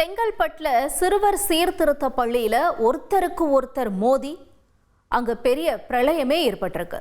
செங்கல்பட்டில் சிறுவர் சீர்திருத்த பள்ளியில் ஒருத்தருக்கு ஒருத்தர் மோதி அங்கே பெரிய பிரளயமே ஏற்பட்டிருக்கு.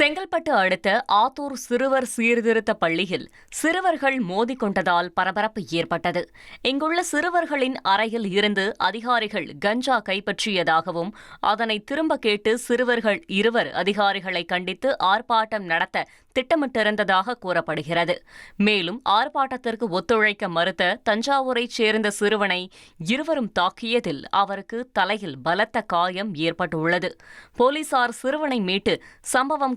செங்கல்பட்டு அடுத்த ஆத்தூர் சிறுவர் சீர்திருத்த பள்ளியில் சிறுவர்கள் மோதிக்கொண்டதால் பரபரப்பு ஏற்பட்டது. இங்குள்ள சிறுவர்களின் அறையில் இருந்து அதிகாரிகள் கஞ்சா கைப்பற்றியதாகவும் அதனை திரும்ப கேட்டு சிறுவர்கள் இருவர் அதிகாரிகளை கண்டித்து ஆர்ப்பாட்டம் நடத்த திட்டமிட்டிருந்ததாக கூறப்படுகிறது. மேலும் ஆர்ப்பாட்டத்திற்கு ஒத்துழைக்க மறுத்த தஞ்சாவூரைச் சேர்ந்த சிறுவனை இருவரும் தாக்கியதில் அவருக்கு தலையில் பலத்த காயம் ஏற்பட்டுள்ளது. போலீசார் சிறுவனை மீட்டு சம்பவம்